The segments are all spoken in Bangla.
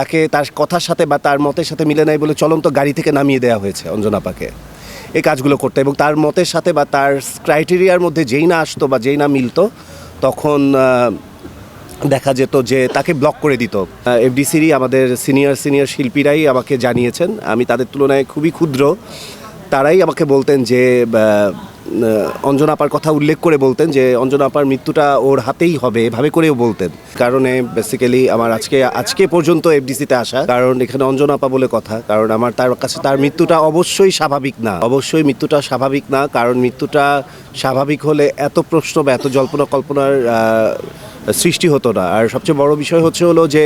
তাকে তার কথার সাথে বা তার মতের সাথে মিলে নাই বলে চলন্ত গাড়ি থেকে নামিয়ে দেওয়া হয়েছে অঞ্জনাপাকে এই কাজগুলো করতে এবং তার মতের সাথে বা তার ক্রাইটেরিয়ার মধ্যে যেই না আসতো বা যেই না মিলতো, তখন দেখা যেত যে তাকে ব্লক করে দিত। এফডিসিরই আমাদের সিনিয়র সিনিয়র শিল্পীরাই আমাকে জানিয়েছেন। আমি তাদের তুলনায় খুবই ক্ষুদ্র। তারাই আমাকে বলতেন যে আহ, অঞ্জনাপার কথা উল্লেখ করে বলতেন যে অঞ্জনাপার মৃত্যুটা ওর হাতেই হবে এভাবে করেও বলতেন। কারণে বেসিক্যালি আমার আজকে আজকে পর্যন্ত এফডিসিতে আসা কারণ এখানে অঞ্জনাপা বলে কথা কারণ আমার তার কাছে তার মৃত্যুটা অবশ্যই স্বাভাবিক না অবশ্যই মৃত্যুটা স্বাভাবিক না কারণ মৃত্যুটা স্বাভাবিক হলে এত প্রশ্ন বা এত জল্পনা কল্পনার সৃষ্টি হতো না। আর সবচেয়ে বড় বিষয় হচ্ছে হলো যে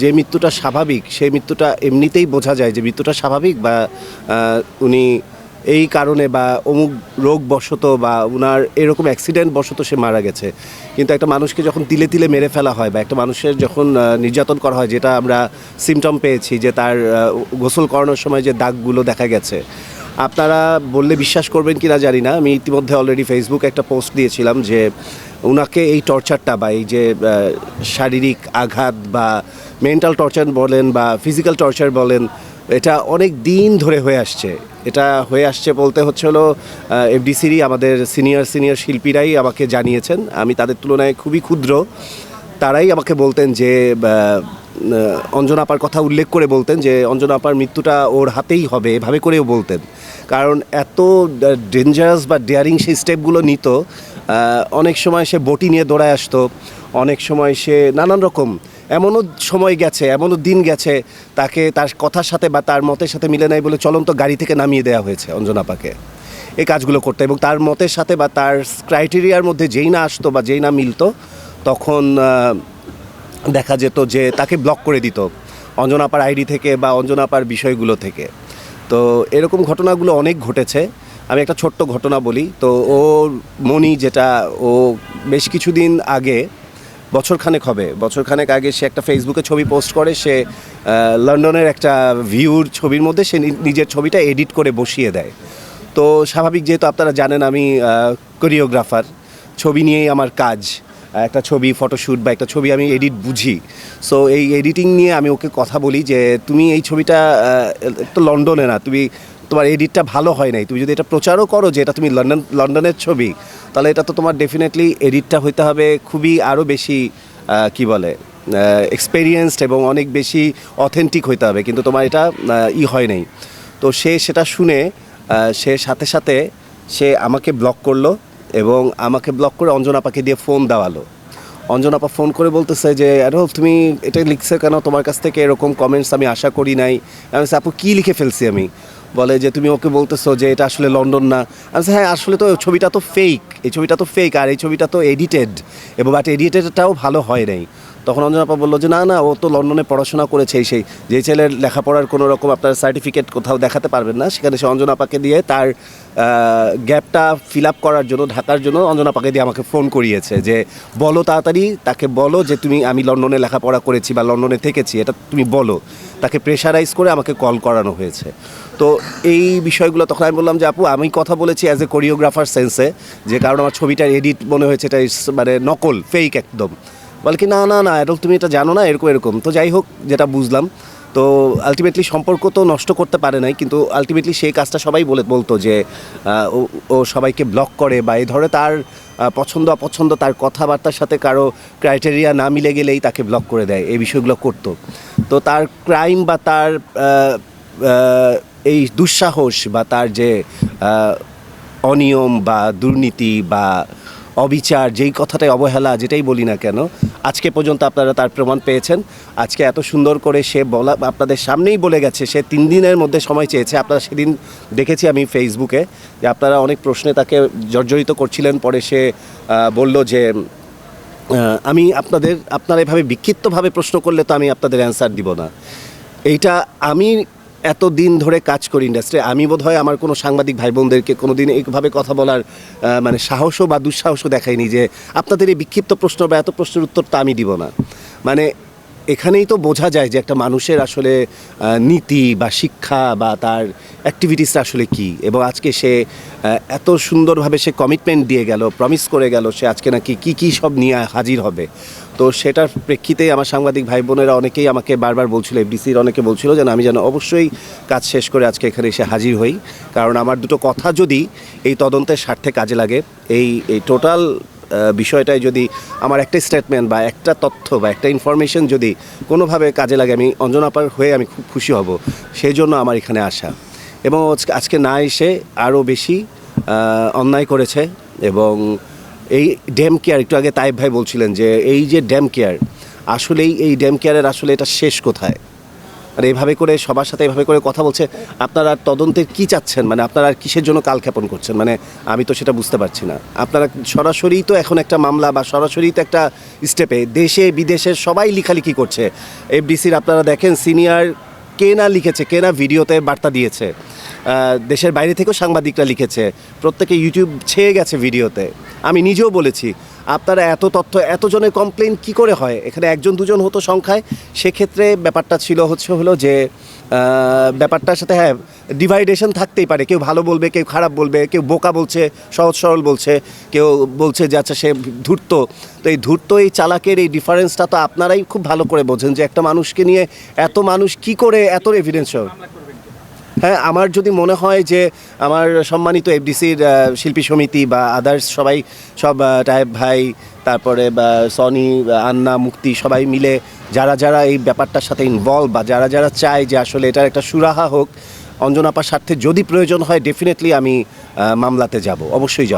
যে মৃত্যুটা স্বাভাবিক সেই মৃত্যুটা এমনিতেই বোঝা যায় যে মৃত্যুটা স্বাভাবিক বা উনি এই কারণে বা অমুক রোগ বশত বা ওনার এরকম অ্যাক্সিডেন্ট বশত সে মারা গেছে। কিন্তু একটা মানুষকে যখন তিলে তিলে মেরে ফেলা হয় বা একটা মানুষের যখন নির্যাতন করা হয়, যেটা আমরা সিমটম পেয়েছি যে তার গোসল করানোর সময় যে দাগগুলো দেখা গেছে, আপনারা বললে বিশ্বাস করবেন কি না জানি না। আমি ইতিমধ্যে অলরেডি ফেসবুকে একটা পোস্ট দিয়েছিলাম যে ওনাকে এই টর্চারটা বা এই যে শারীরিক আঘাত বা মেন্টাল টর্চার বলেন বা ফিজিক্যাল টর্চার বলেন এটা অনেক দিন ধরে হয়ে আসছে। এটা হয়ে আসছে বলতে হচ্ছে হলো এফডিসিরই আমাদের সিনিয়র সিনিয়র শিল্পীরাই আমাকে জানিয়েছেন। আমি তাদের তুলনায় খুবই ক্ষুদ্র। তারাই আমাকে বলতেন যে আহ, অঞ্জনাপার কথা উল্লেখ করে বলতেন যে অঞ্জনাপার মৃত্যুটা ওর হাতেই হবে এভাবে করেও বলতেন। কারণ এত ডেঞ্জারাস বা ডেয়ারিং সেই স্টেপগুলো নিত অনেক সময় সে বটি নিয়ে দৌড়ায় আসতো অনেক সময় সে নানান রকম এমনও সময় গেছে, এমনও দিন গেছে, তাকে তার কথার সাথে বা তার মতের সাথে মিলে নাই বলে চলন্ত গাড়ি থেকে নামিয়ে দেওয়া হয়েছে অঞ্জনাপাকে এই কাজগুলো করতে এবং তার মতের সাথে বা তার ক্রাইটেরিয়ার মধ্যে যেই না আসতো বা যেই না মিলতো, তখন দেখা যেত যে তাকে ব্লক করে দিত অঞ্জনাপার আইডি থেকে বা অঞ্জনাপার বিষয়গুলো থেকে। তো এরকম ঘটনাগুলো অনেক ঘটেছে। আমি একটা ছোট্ট ঘটনা বলি। তো ও মনি যেটা, ও বেশ কিছুদিন আগে বছরখানেক হবে। বছরখানেক আগে সে একটা ফেসবুকে ছবি পোস্ট করে, সে লন্ডনের একটা ভিউর ছবির মধ্যে সে নিজের ছবিটা এডিট করে বসিয়ে দেয়। তো স্বাভাবিক যেহেতু আপনারা জানেন আমি কোরিওগ্রাফার ছবি নিয়েই আমার কাজ। একটা ছবি ফটোশ্যুট বা একটা ছবি আমি এডিট বুঝি। সো এই এডিটিং নিয়ে আমি ওকে কথা বলি যে, তুমি এই ছবিটা তো লন্ডনে না, তুমি তোমার এডিটটা ভালো হয় নাই। তুমি যদি এটা প্রচারও করো যে এটা তুমি লন্ডন, লন্ডনের ছবি, তাহলে এটা তো তোমার ডেফিনেটলি এডিটটা হইতে হবে খুবই আরও বেশি কি বলে এক্সপেরিয়েন্সড এবং অনেক বেশি অথেন্টিক হইতে হবে। কিন্তু তোমার এটা ই হয় নাই। তো সে সেটা শুনে সে সাথে সাথে সে আমাকে ব্লক করল এবং আমাকে ব্লক করে অঞ্জনাপাকে দিয়ে ফোন দেওয়ালো। অঞ্জনাপা ফোন করে বলতেছে যে আরে তুমি এটা লিখছে কেন? তোমার কাছ থেকে এরকম কমেন্টস আমি আশা করি নাই। আমি আপু, কী লিখে ফেলছি আমি? বলে যে তুমি ওকে বলতেছো যে এটা আসলে লন্ডন না। আমি হ্যাঁ আসলে তো ছবিটা তো ফেক এই ছবিটা তো ফেক আর এই ছবিটা তো এডিটেড এবং বাট এডিটেডটাও ভালো হয় নাই। তখন অঞ্জনাপা বলল যে, না না, ও তো লন্ডনে পড়াশোনা করেছে এই সেই। যে ছেলের লেখাপড়ার কোনো রকম আপনার সার্টিফিকেট কোথাও দেখাতে পারবেন না, সেখানে সে অঞ্জনাপাকে দিয়ে তার গ্যাপটা ফিল আপ করার জন্য, ঢাকার জন্য অঞ্জনাপাকে দিয়ে আমাকে ফোন করিয়েছে যে, বলো তাড়াতাড়ি, তাকে বলো যে তুমি, আমি লন্ডনে লেখাপড়া করেছি বা লন্ডনে থেকেছি, এটা তুমি বলো। তাকে প্রেশারাইজ করে আমাকে কল করানো হয়েছে। তো এই বিষয়গুলো তখন আমি বললাম যে, আপু, আমি কথা বলেছি অ্যাজ এ কোরিওগ্রাফার সেন্সে যে কারণ আমার ছবিটার এডিট মনে হয়েছে, এটা মানে নকল ফেক একদম। বলে কি না না না এরকম তুমি এটা জানো না, এরকম এরকম। তো যাই হোক, যেটা বুঝলাম। তো আলটিমেটলি সম্পর্ক তো নষ্ট করতে পারে নাই, কিন্তু আলটিমেটলি সেই কাজটা সবাই বলে, বলতো যে ও- সবাইকে ব্লক করে বা এই ধরে তার পছন্দ, অপছন্দ, তার কথাবার্তার সাথে কারও ক্রাইটেরিয়া না মিলে গেলেই তাকে ব্লক করে দেয়, এই বিষয়গুলো করতো। তো তার ক্রাইম বা তার এই দুঃসাহস বা তার যে অনিয়ম বা দুর্নীতি বা অবিচার, যেই কথাটাই অবহেলা, যেটাই বলি না কেন, আজকে পর্যন্ত আপনারা তার প্রমাণ পেয়েছেন। আজকে এত সুন্দর করে সে বলা, আপনাদের সামনেই বলে গেছে, সে তিন দিনের মধ্যে সময় চেয়েছে। আপনারা সেদিন দেখেছি আমি ফেসবুকে যে আপনারা অনেক প্রশ্নে তাকে জর্জরিত করছিলেন, পরে সে বলল যে আমি আপনাদের, আপনারা এভাবে বিক্ষিপ্তভাবে প্রশ্ন করলে তো আমি আপনাদের অ্যান্সার দিব না। এইটা আমি এত দিন ধরে কাজ করি ইন্ডাস্ট্রি আমি বোধ হয় আমার কোনো সাংবাদিক ভাই বোনদেরকে কোনো দিন এইভাবে কথা বলার মানে সাহসও বা দুঃসাহসও দেখাইনি যে আপনাদের এই বিক্ষিপ্ত প্রশ্ন বা এত প্রশ্নের উত্তর তো আমি দিব না। মানে এখানেই তো বোঝা যায় যে একটা মানুষের আসলে নীতি বা শিক্ষা বা তার অ্যাক্টিভিটিসটা আসলে কি। এবং আজকে সে এত সুন্দরভাবে সে কমিটমেন্ট দিয়ে গেল প্রমিস করে গেল, সে আজকে নাকি কি কি সব নিয়ে হাজির হবে। তো সেটার প্রেক্ষিতে আমার সাংবাদিক ভাই বোনেরা অনেকেই আমাকে বারবার বলছিল এফডিসির অনেকে বলছিল যে না, আমি যেন অবশ্যই কাজ শেষ করে আজকে এখানে এসে হাজির হই। কারণ আমার দুটো কথা যদি এই তদন্তের স্বার্থে কাজে লাগে এই এই টোটাল বিষয়টায় যদি আমার একটা স্টেটমেন্ট বা একটা তথ্য বা একটা ইনফরমেশন যদি কোনোভাবে কাজে লাগে আমি অঞ্জনাপার হয়ে আমি খুব খুশি হব। সেই জন্য আমার এখানে আসা। এবং আজকে না এসে আরও বেশি অন্যায় করেছে এবং এই ড্যাম কেয়ার একটু আগে তাইব ভাই বলছিলেন যে এই যে ড্যাম কেয়ার আসলেই এই ড্যাম কেয়ারের আসলে এটা শেষ কোথায়? আর এইভাবে করে সবার সাথে এভাবে করে কথা বলছে, আপনারা তদন্তের কি চাচ্ছেন? মানে আপনারা কিসের জন্য কালক্ষেপণ করছেন? মানে আমি তো সেটা বুঝতে পারছি না। আপনারা সরাসরি তো এখন একটা মামলা বা সরাসরি তো একটা স্টেপে দেশে, বিদেশে সবাই লিখালিখি করছে। এফডিসির আপনারা দেখেন সিনিয়র কে না লিখেছে কে না ভিডিওতে বার্তা দিয়েছে। দেশের বাইরে থেকেও সাংবাদিকরা লিখেছে, প্রত্যেকে ইউটিউব ছেয়ে গেছে ভিডিওতে। আমি নিজেও বলেছি আপনারা এত তথ্য এতজনের কমপ্লেন কি করে হয়? এখানে একজন, দুজন হতো সংখ্যায়। সেক্ষেত্রে ব্যাপারটা ছিল হচ্ছে হলো যে ব্যাপারটার সাথে হ্যাঁ ডিভাইডেশন থাকতেই পারে। কেউ ভালো বলবে, কেউ খারাপ বলবে, কেউ বোকা বলছে, সহজ সরল বলছে, কেউ বলছে যে আচ্ছা সে ধূর্ত। তো এই ধূর্ত, এই চালাকের এই ডিফারেন্সটা তো আপনারাই খুব ভালো করে বোঝেন যে, একটা মানুষকে নিয়ে এত মানুষ কি করে, এত এভিডেন্স হ্যাঁ আমার যদি মনে হয় যে আমার সম্মানিত এফডিসির শিল্পী সমিতি বা আদার্স সবাই, সব টাইপ ভাই, তারপরে, বা সনি আন্না, মুক্তি, সবাই মিলে যারা যারা এই ব্যাপারটার সাথে ইনভলভ বা যারা যারা চায় যে আসলে এটার একটা সুরাহা হোক, অঞ্জনাপার স্বার্থে যদি প্রয়োজন হয় ডেফিনেটলি আমি মামলাতে যাব, অবশ্যই যাব।